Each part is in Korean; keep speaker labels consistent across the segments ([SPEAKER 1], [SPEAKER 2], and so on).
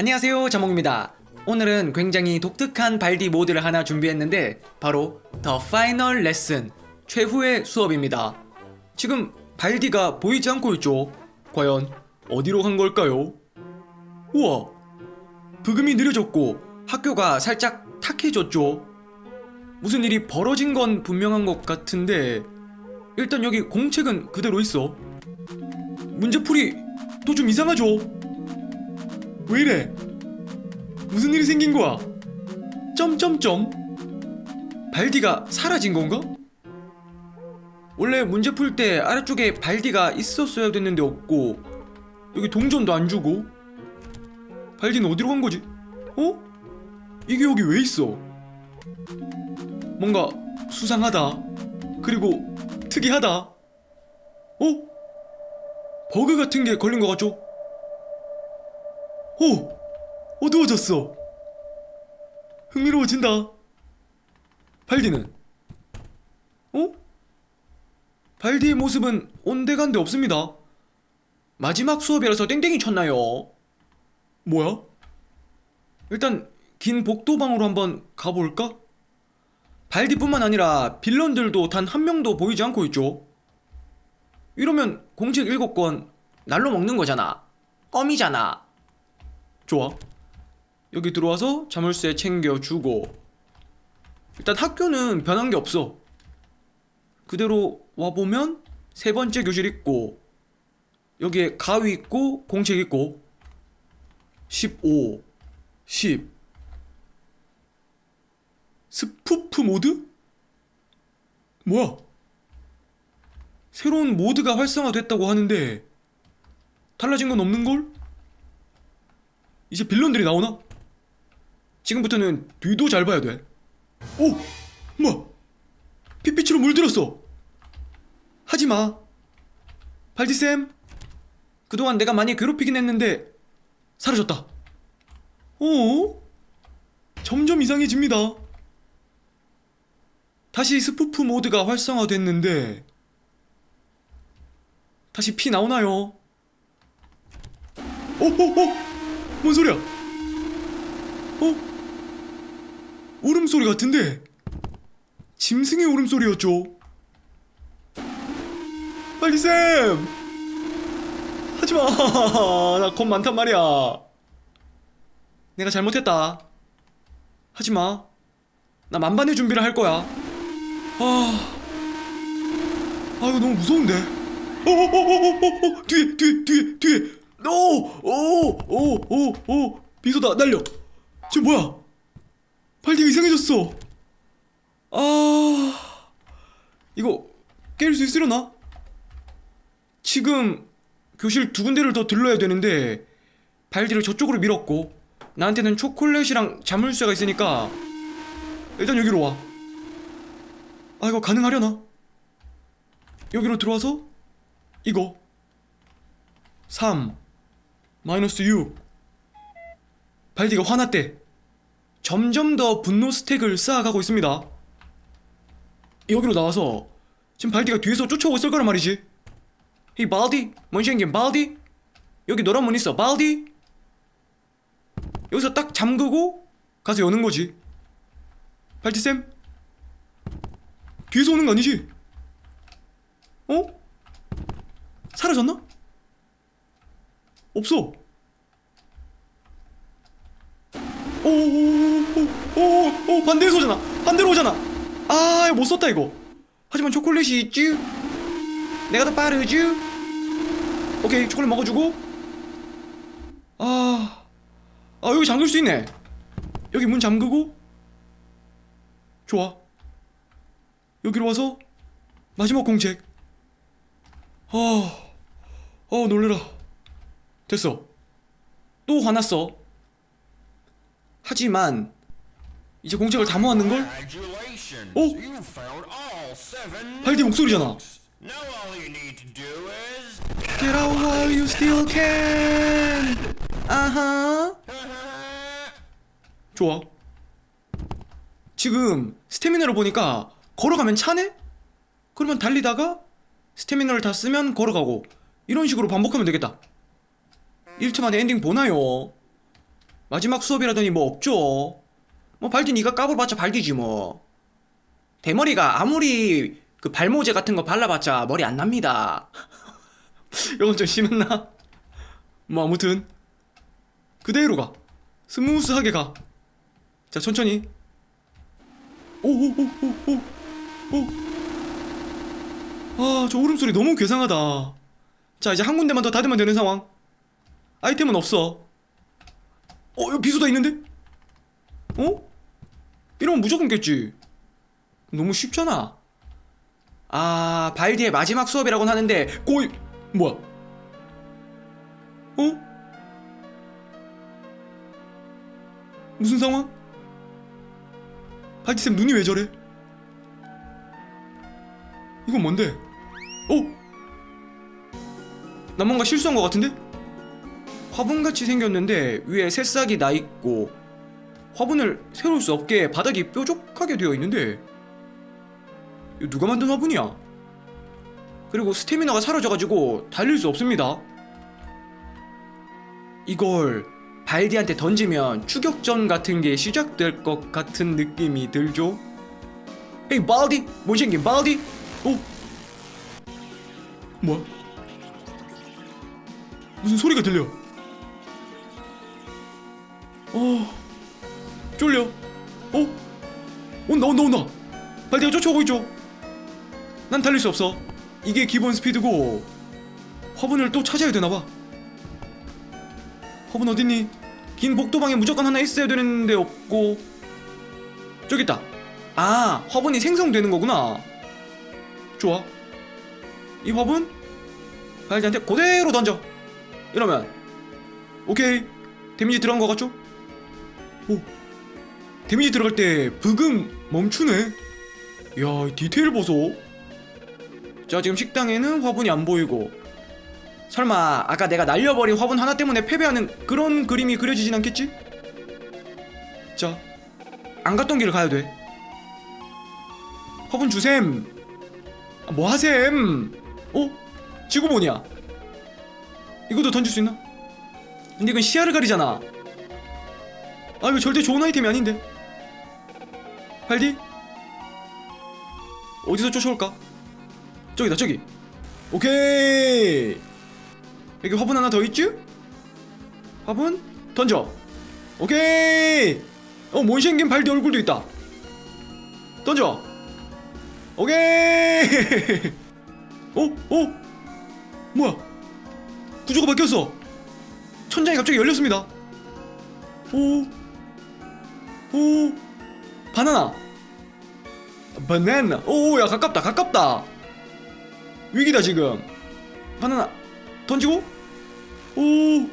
[SPEAKER 1] 안녕하세요 자몽입니다. 오늘은 굉장히 독특한 발디 모드를 하나 준비했는데 바로 더 파이널 레슨 최후의 수업입니다. 지금 발디가 보이지 않고 있죠? 과연 어디로 간 걸까요? 우와 부금이 느려졌고 학교가 살짝 탁해졌죠? 무슨 일이 벌어진 건 분명한 것 같은데 일단 여기 공책은 그대로 있어. 문제풀이 또 좀 이상하죠? 왜 이래? 무슨 일이 생긴 거야? 점점점? 발디가 사라진 건가? 원래 문제 풀 때 아래쪽에 발디가 있었어야 됐는데 없고 여기 동전도 안 주고 발디는 어디로 간 거지? 어? 이게 여기 왜 있어? 뭔가 수상하다. 그리고 특이하다. 어? 버그 같은 게 걸린 것 같죠? 오! 어두워졌어. 흥미로워진다. 발디는? 어? 발디의 모습은 온데간데 없습니다. 마지막 수업이라서 땡땡이 쳤나요? 뭐야? 일단 긴 복도방으로 한번 가볼까? 발디뿐만 아니라 빌런들도 단 한 명도 보이지 않고 있죠. 이러면 공책 일곱 권 날로 먹는 거잖아. 껌이잖아. 좋아. 여기 들어와서 자물쇠 챙겨주고 일단 학교는 변한 게 없어. 그대로 와보면 세 번째 교실 있고 여기에 가위 있고 공책 있고 15, 10 스푸프 모드? 뭐야? 새로운 모드가 활성화됐다고 하는데 달라진 건 없는걸? 이제 빌런들이 나오나? 지금부터는 뒤도 잘 봐야 돼. 오! 뭐야? 핏빛으로 물들었어. 하지마. 발디쌤. 그동안 내가 많이 괴롭히긴 했는데 사라졌다. 어? 점점 이상해집니다. 다시 스푸프 모드가 활성화됐는데 다시 피 나오나요? 오오오 뭔 소리야? 어? 울음소리 같은데 짐승의 울음소리였죠 빨리 쌤 하지마 나 겁 많단 말이야 내가 잘못했다 하지마 나 만반의 준비를 할 거야 아, 아 이거 너무 무서운데. 오오오오오오 뒤에 뒤에 뒤에 뒤에. 오오오오오 비소다 날려. 지금 뭐야? 발디가 이상해졌어. 아 이거 깰수 있으려나? 지금 교실 두 군데를 더 들러야 되는데 발디를 저쪽으로 밀었고 나한테는 초콜릿이랑 자물쇠가 있으니까 일단 여기로 와. 아 이거 가능하려나? 여기로 들어와서 이거 3 마이너스 6 발디가 화났대. 점점 더 분노 스택을 쌓아가고 있습니다. 여기로 나와서 지금 발디가 뒤에서 쫓아오고 있을 거란 말이지. 이 발디 뭔 생긴 발디? 여기 노란 문 있어 발디. 여기서 딱 잠그고 가서 여는 거지. 발디쌤 뒤에서 오는 거 아니지? 어? 사라졌나? 없어. 오오오오오 반대에서 오잖아. 반대로 오잖아. 아, 못 썼다 이거. 하지만 초콜릿이 있지. 내가 더 빠르지. 오케이, 초콜릿 먹어주고. 아, 아 여기 잠글 수 있네. 여기 문 잠그고. 좋아. 여기로 와서 마지막 공책. 아, 어 놀래라. 됐어. 또 화났어. 하지만 이제 공책을 다 모았는 걸?
[SPEAKER 2] All seven.
[SPEAKER 1] 발디 목소리잖아. Get out while you still can. 아하. 좋아. 지금 스태미나를 보니까 걸어가면 차네? 그러면 달리다가 스태미나를 다 쓰면 걸어가고 이런 식으로 반복하면 되겠다. 1트 만에 엔딩 보나요? 마지막 수업이라더니 뭐 없죠. 뭐 발디 니가 까불봤자 발디지 뭐. 대머리가 아무리 그 발모제 같은 거 발라봤자 머리 안 납니다. 이건 좀 심했나? 뭐 아무튼 그대로 가. 스무스하게 가. 자 천천히. 오오오오오 오. 아, 저 울음소리 너무 괴상하다. 자, 이제 한 군데만 더 닫으면 되는 상황. 아이템은 없어. 어, 여기 비수다 있는데? 어? 이러면 무조건 깼지. 너무 쉽잖아. 아, 발디의 마지막 수업이라고는 하는데, 고이, 뭐야? 어? 무슨 상황? 발디쌤 눈이 왜 저래? 이건 뭔데? 어? 나 뭔가 실수한 것 같은데? 화분같이 생겼는데 위에 새싹이 나 있고 화분을 세울 수 없게 바닥이 뾰족하게 되어 있는데 누가 만든 화분이야? 그리고 스태미나가 사라져가지고 달릴 수 없습니다. 이걸 발디한테 던지면 추격전 같은 게 시작될 것 같은 느낌이 들죠? 에이 발디! 못생긴 발디! 어? 뭐야? 무슨 소리가 들려? 어. 쫄려. 어? 온다 온다 온다 발디가 쫓아오고 있죠. 난 달릴 수 없어. 이게 기본 스피드고 화분을 또 찾아야 되나봐. 화분 어딨니? 긴 복도방에 무조건 하나 있어야 되는데 없고. 저기 있다. 아 화분이 생성되는 거구나. 좋아. 이 화분? 발디한테 그대로 던져. 이러면. 오케이. 데미지 들어간 거 같죠? 오 데미지 들어갈 때 브금 멈추네. 이 디테일 보소. 자 지금 식당에는 화분이 안 보이고. 설마 아까 내가 날려버린 화분 하나 때문에 패배하는 그런 그림이 그려지진 않겠지? 자 안 갔던 길을 가야 돼. 화분 주셈. 아, 뭐 하셈? 어? 지구본이야 이것도 던질 수 있나? 근데 이건 시야를 가리잖아 아 이거 절대 좋은 아이템이 아닌데. 발디? 어디서 쫓아올까? 저기다 저기. 오케이. 여기 화분 하나 더 있지? 화분? 던져. 오케이. 어 못생긴 발디 얼굴도 있다. 던져. 오케이. 어? 어? 뭐야? 구조가 바뀌었어. 천장이 갑자기 열렸습니다. 오, 오, 바나나, 바나나. 오, 야 가깝다, 가깝다. 위기다 지금. 바나나 던지고, 오,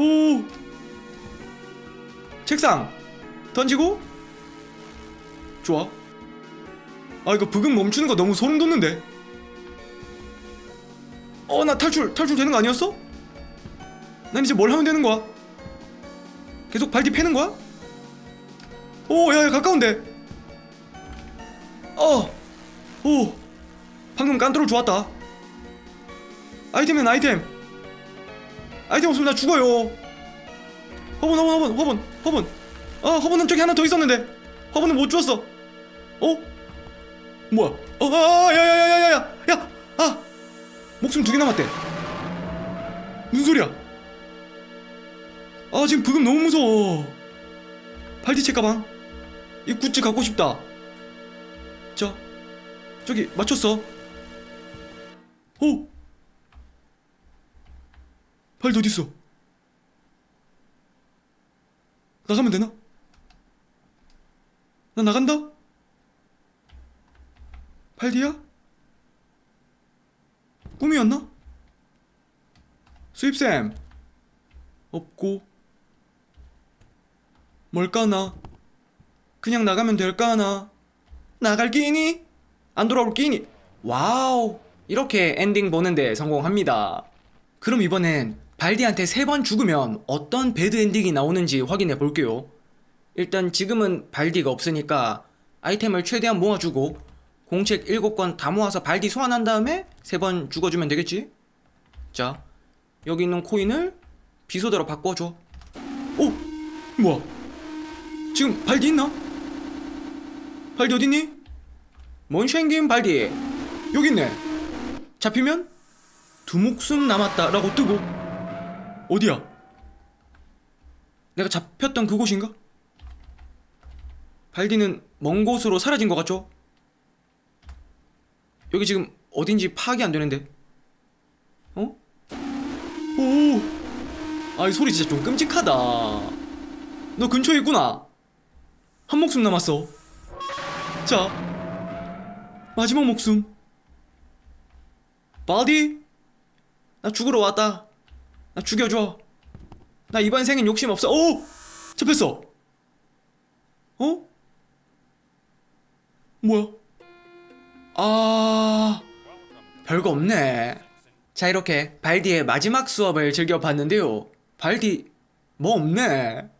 [SPEAKER 1] 오. 책상 던지고, 좋아. 아 이거 부금 멈추는 거 너무 소름 돋는데. 어, 나 탈출, 탈출 되는 거 아니었어? 난 이제 뭘 하면 되는 거야? 계속 발디 패는 거야? 오, 야, 야, 가까운데. 어, 오, 방금 깐트롤 좋았다. 아이템은 아이템. 아이템 없으면 나 죽어요. 허분, 허분, 허분, 허분, 허분. 아, 허분은 저기 하나 더 있었는데. 허분은 못 주웠어. 어? 뭐야? 어, 아, 야, 야, 야, 야, 야, 야, 야, 아, 목숨 두 개 남았대. 무슨 소리야? 아 지금 부금 너무 무서워 팔디체 가방 이 굿즈 갖고 싶다 자 저기 맞췄어 오 팔디 어딨어 나가면 되나? 나 나간다? 팔디야? 꿈이었나? 수입쌤 없고 뭘까나 그냥 나가면 될까나? 나갈 끼니 안 돌아올 끼니 와우. 이렇게 엔딩 보는데 성공합니다. 그럼 이번엔 발디한테 세 번 죽으면 어떤 배드 엔딩이 나오는지 확인해 볼게요. 일단 지금은 발디가 없으니까 아이템을 최대한 모아주고 공책 7권 다 모아서 발디 소환한 다음에 세 번 죽어주면 되겠지? 자 여기 있는 코인을 비소대로 바꿔줘. 오! 뭐야? 지금 발디 있나? 발디 어딨니? 뭔 생긴 발디? 여기 있네. 잡히면 두 목숨 남았다 라고 뜨고 어디야? 내가 잡혔던 그곳인가? 발디는 먼 곳으로 사라진 것 같죠? 여기 지금 어딘지 파악이 안 되는데. 어? 오! 아, 이 소리 진짜 좀 끔찍하다. 너 근처에 있구나. 한 목숨 남았어. 자, 마지막 목숨. 바디, 나 죽으러 왔다. 나 죽여줘. 나 이번 생엔 욕심 없어. 오! 잡혔어. 어? 뭐야? 아, 별거 없네. 자, 이렇게 발디의 마지막 수업을 즐겨봤는데요. 발디, 뭐 없네.